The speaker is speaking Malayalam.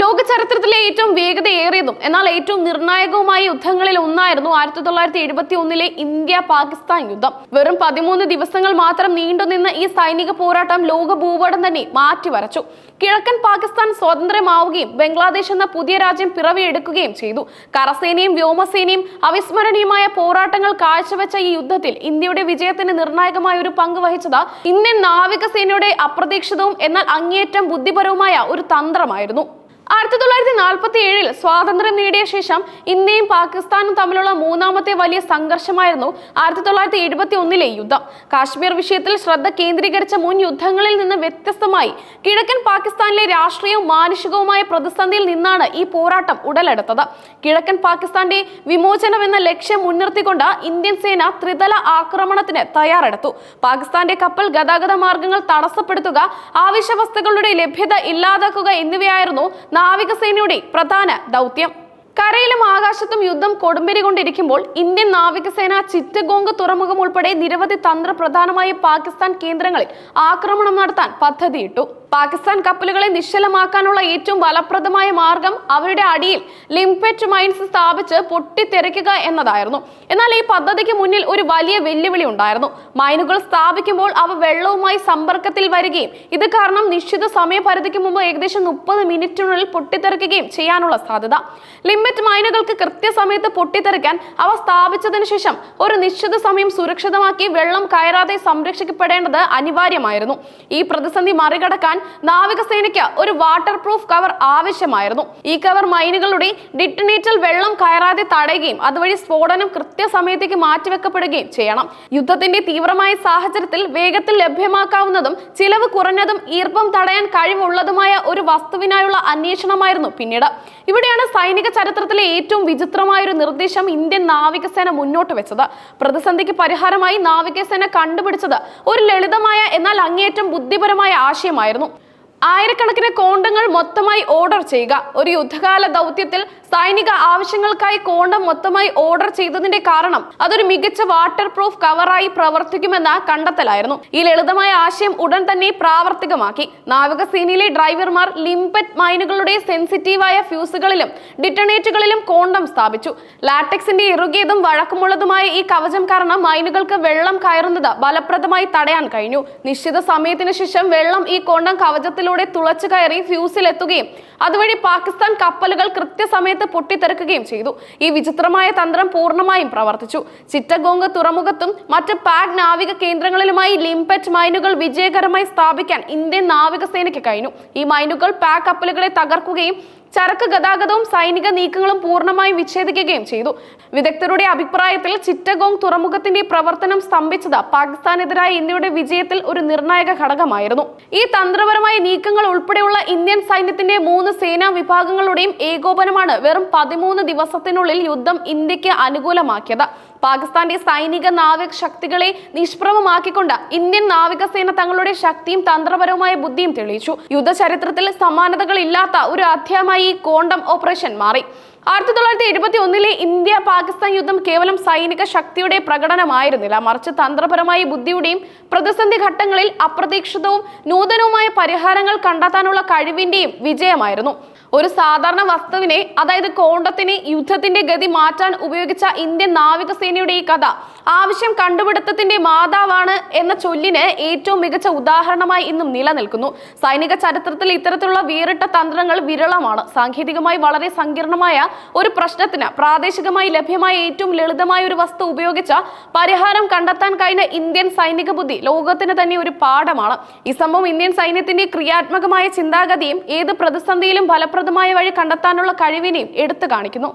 ലോക ചരിത്രത്തിലെ ഏറ്റവും വേഗതയേറിയതും എന്നാൽ ഏറ്റവും നിർണായകവുമായ യുദ്ധങ്ങളിൽ ഒന്നായിരുന്നു ആയിരത്തി തൊള്ളായിരത്തി എഴുപത്തി ഒന്നിലെ ഇന്ത്യ പാകിസ്ഥാൻ യുദ്ധം. വെറും പതിമൂന്ന് ദിവസങ്ങൾ മാത്രം നീണ്ടുനിന്ന ഈ സൈനിക പോരാട്ടം ലോക ഭൂപടം തന്നെ മാറ്റിവരച്ചു. കിഴക്കൻ പാകിസ്ഥാൻ സ്വതന്ത്രമാവുകയും ബംഗ്ലാദേശ് എന്ന പുതിയ രാജ്യം പിറവിയെടുക്കുകയും ചെയ്തു. കരസേനയും വ്യോമസേനയും അവിസ്മരണീയമായ പോരാട്ടങ്ങൾ കാഴ്ചവെച്ച ഈ യുദ്ധത്തിൽ ഇന്ത്യയുടെ വിജയത്തിന് നിർണായകമായ ഒരു പങ്ക് വഹിച്ചത് ഇന്ത്യൻ നാവികസേനയുടെ അപ്രതീക്ഷിതവും എന്നാൽ അങ്ങേയറ്റം ബുദ്ധിപരവുമായ ഒരു തന്ത്രമായിരുന്നു. ആയിരത്തി തൊള്ളായിരത്തി നാൽപ്പത്തി ഏഴിൽ സ്വാതന്ത്ര്യം നേടിയ ശേഷം ഇന്ത്യയും പാകിസ്ഥാനും തമ്മിലുള്ള മൂന്നാമത്തെ വലിയ സംഘർഷമായിരുന്നു ആയിരത്തി തൊള്ളായിരത്തി എഴുപത്തി ഒന്നിലെ യുദ്ധം. കാശ്മീർ വിഷയത്തിൽ ശ്രദ്ധ കേന്ദ്രീകരിച്ച മുൻ യുദ്ധങ്ങളിൽ നിന്ന് വ്യത്യസ്തമായി കിഴക്കൻ പാകിസ്ഥാനിലെ രാഷ്ട്രീയവും മാനുഷികവുമായ പ്രതിസന്ധിയിൽ നിന്നാണ് ഈ പോരാട്ടം ഉടലെടുത്തത്. കിഴക്കൻ പാകിസ്ഥാന്റെ വിമോചനം എന്ന ലക്ഷ്യം മുൻനിർത്തിക്കൊണ്ട് ഇന്ത്യൻ സേന ത്രിതല ആക്രമണത്തിന് തയ്യാറെടുത്തു. പാകിസ്ഥാന്റെ കപ്പൽ ഗതാഗത മാർഗങ്ങൾ തടസ്സപ്പെടുത്തുക ആവശ്യ വസ്തുക്കളുടെ ലഭ്യത ഇല്ലാതാക്കുക എന്നിവയായിരുന്നു നാവികസേനയുടെ പ്രധാന ദൗത്യം. കരയിലും ആകാശത്തും യുദ്ധം കൊടുമ്പിരി കൊണ്ടിരിക്കുമ്പോൾ ഇന്ത്യൻ നാവികസേന ചിറ്റഗോങ് തുറമുഖം ഉൾപ്പെടെ നിരവധി തന്ത്രപ്രധാനമായ പാകിസ്ഥാൻ കേന്ദ്രങ്ങളിൽ ആക്രമണം നടത്താൻ പദ്ധതിയിട്ടു. പാകിസ്ഥാൻ കപ്പലുകളെ നിശ്ചലമാക്കാനുള്ള ഏറ്റവും ഫലപ്രദമായ മാർഗം അവരുടെ അടിയിൽ ലിംപെറ്റ് മൈൻസ് സ്ഥാപിച്ച് പൊട്ടിത്തെറിക്കുക എന്നതായിരുന്നു. എന്നാൽ ഈ പദ്ധതിക്ക് മുന്നിൽ ഒരു വലിയ വെല്ലുവിളി ഉണ്ടായിരുന്നു. മൈനുകൾ സ്ഥാപിക്കുമ്പോൾ അവ വെള്ളവുമായി സമ്പർക്കത്തിൽ വരികയും ഇത് കാരണം നിശ്ചിത സമയപരിധിക്ക് മുമ്പ് ഏകദേശം മുപ്പത് മിനിറ്റിനുള്ളിൽ പൊട്ടിത്തെറിക്കുകയും ചെയ്യാനുള്ള സാധ്യത. ലിംപെറ്റ് മൈനുകൾക്ക് കൃത്യസമയത്ത് പൊട്ടിത്തെറിക്കാൻ അവ സ്ഥാപിച്ചതിനു ശേഷം ഒരു നിശ്ചിത സമയം സുരക്ഷിതമാക്കി വെള്ളം കയറാതെ സംരക്ഷിക്കപ്പെടേണ്ടത് അനിവാര്യമായിരുന്നു. ഈ പ്രതിസന്ധി മറികടക്കാൻ നാവികസേനയ്ക്ക് ഒരു വാട്ടർ പ്രൂഫ് കവർ ആവശ്യമായിരുന്നു. ഈ കവർ മൈനുകളുടെ ഡിറ്റനേറ്റർ വെള്ളം കയറാതെ തടയുകയും അതുവഴി സ്ഫോടനം കൃത്യസമയത്തേക്ക് മാറ്റിവെക്കപ്പെടുകയും ചെയ്യണം. യുദ്ധത്തിന്റെ തീവ്രമായ സാഹചര്യത്തിൽ വേഗത്തിൽ ലഭ്യമാക്കാവുന്നതും ചിലവ് കുറഞ്ഞതും ഈർപ്പം തടയാൻ കഴിവുള്ളതുമായ ഒരു വസ്തുവിനായുള്ള അന്വേഷണമായിരുന്നു പിന്നീട്. ഇവിടെയാണ് സൈനിക ചരിത്രത്തിലെ ഏറ്റവും വിചിത്രമായ ഒരു നിർദ്ദേശം ഇന്ത്യൻ നാവികസേന മുന്നോട്ട് വെച്ചത്. പ്രതിസന്ധിക്ക് പരിഹാരമായി നാവികസേന കണ്ടുപിടിച്ചത് ഒരു ലളിതമായ എന്നാൽ അങ്ങേയറ്റം ബുദ്ധിപരമായ ആശയമായിരുന്നു. ആയിരക്കണക്കിന് കോണ്ടങ്ങൾ മൊത്തമായി ഓർഡർ ചെയ്യുക. ഒരു യുദ്ധകാല ദൗത്യത്തിൽ സൈനിക ആവശ്യങ്ങൾക്കായി കോണ്ടം മൊത്തമായി ഓർഡർ ചെയ്തതിന്റെ കാരണം അതൊരു മികച്ച വാട്ടർ പ്രൂഫ് കവറായി പ്രവർത്തിക്കുമെന്ന കണ്ടെത്തലായിരുന്നു. ഈ ലളിതമായ ആശയം ഉടൻ തന്നെ പ്രാവർത്തികമാക്കി. നാവികസേനയിലെ ഡ്രൈവർമാർ ലിംപറ്റ് മൈനുകളുടെ സെൻസിറ്റീവായ ഫ്യൂസുകളിലും ഡിറ്റണേറ്റുകളിലും കോണ്ടം സ്ഥാപിച്ചു. ലാറ്റക്സിന്റെ ഇറുകിയതും വഴക്കമുള്ളതുമായ ഈ കവചം കാരണം മൈനുകൾക്ക് വെള്ളം കയറുന്നത് ഫലപ്രദമായി തടയാൻ കഴിഞ്ഞു. നിശ്ചിത സമയത്തിന് ശേഷം വെള്ളം ഈ കോണ്ടം കവചത്തിലൂടെ തുളച്ചു കയറി ഫ്യൂസിൽ എത്തുകയും അതുവഴി പാകിസ്ഥാൻ കപ്പലുകൾ കൃത്യസമയത്ത് പൊട്ടിത്തെറുക്കുകയും ചെയ്തു. ഈ വിചിത്രമായ തന്ത്രം പൂർണമായും പ്രവർത്തിച്ചു. ചിറ്റഗോങ് തുറമുഖത്തും മറ്റ് പാക് നാവിക കേന്ദ്രങ്ങളിലുമായി ലിംപറ്റ് മൈനുകൾ വിജയകരമായി സ്ഥാപിക്കാൻ ഇന്ത്യൻ നാവികസേനയ്ക്ക് കഴിഞ്ഞു. ഈ മൈനുകൾ പാക് കപ്പലുകളെ തകർക്കുകയും ചരക്ക് ഗതാഗതവും സൈനിക നീക്കങ്ങളും പൂർണമായും വിച്ഛേദിക്കുകയും ചെയ്തു. വിദഗ്ധരുടെ അഭിപ്രായത്തിൽ ചിറ്റഗോങ് തുറമുഖത്തിന്റെ പ്രവർത്തനം സ്തംഭിച്ചത് പാകിസ്ഥാനെതിരായ ഇന്ത്യയുടെ വിജയത്തിൽ ഒരു നിർണായക ഘടകമായിരുന്നു. ഈ തന്ത്രപരമായ നീക്കങ്ങൾ ഉൾപ്പെടെയുള്ള ഇന്ത്യൻ സൈന്യത്തിന്റെ മൂന്ന് സേനാ വിഭാഗങ്ങളുടെയും ഏകോപനമാണ് വെറും പതിമൂന്ന് ദിവസത്തിനുള്ളിൽ യുദ്ധം ഇന്ത്യയ്ക്ക് അനുകൂലമാക്കിയത്. പാകിസ്ഥാന്റെ സൈനിക നാവിക ശക്തികളെ നിഷ്പ്രഭമാക്കിക്കൊണ്ട് ഇന്ത്യൻ നാവികസേന തങ്ങളുടെ ശക്തിയും തന്ത്രപരവുമായ ബുദ്ധിയും തെളിയിച്ചു. യുദ്ധചരിത്രത്തിൽ സമാനതകളില്ലാത്ത ഒരു അധ്യായമായി ഈ കോണ്ടം ഓപ്പറേഷൻ മാറി. ആയിരത്തി തൊള്ളായിരത്തി എഴുപത്തി ഒന്നിലെ ഇന്ത്യ പാകിസ്ഥാൻ യുദ്ധം കേവലം സൈനിക ശക്തിയുടെ പ്രകടനമായിരുന്നില്ല. മറിച്ച് തന്ത്രപരമായ ബുദ്ധിയുടെയും പ്രതിസന്ധി ഘട്ടങ്ങളിൽ അപ്രതീക്ഷിതവും നൂതനവുമായ പരിഹാരങ്ങൾ കണ്ടെത്താനുള്ള കഴിവിന്റെയും വിജയമായിരുന്നു. ഒരു സാധാരണ വസ്തുവിനെ അതായത് കോണ്ടത്തിനെ യുദ്ധത്തിന്റെ ഗതി മാറ്റാൻ ഉപയോഗിച്ച ഇന്ത്യൻ നാവികസേനയുടെ ഈ കഥ ആവശ്യം കണ്ടുപിടുത്തത്തിന്റെ മാതാവാണ് എന്ന ചൊല്ലിന് ഏറ്റവും മികച്ച ഉദാഹരണമായി ഇന്നും നിലനിൽക്കുന്നു. സൈനിക ചരിത്രത്തിൽ ഇത്തരത്തിലുള്ള വേറിട്ട തന്ത്രങ്ങൾ വിരളമാണ്. സാങ്കേതികമായി വളരെ സങ്കീർണമായ ഒരു പ്രശ്നത്തിന് പ്രാദേശികമായി ലഭ്യമായ ഏറ്റവും ലളിതമായ ഒരു വസ്തു ഉപയോഗിച്ച പരിഹാരം കണ്ടെത്താൻ കഴിഞ്ഞ ഇന്ത്യൻ സൈനിക ബുദ്ധി ലോകത്തിന് തന്നെ ഒരു പാഠമാണ്. ഈ സംഭവം ഇന്ത്യൻ സൈന്യത്തിന്റെ ക്രിയാത്മകമായ ചിന്താഗതിയും ഏത് പ്രതിസന്ധിയിലും ഫലപ്രദമായ വഴി കണ്ടെത്താനുള്ള കഴിവിനെയും എടുത്തു കാണിക്കുന്നു.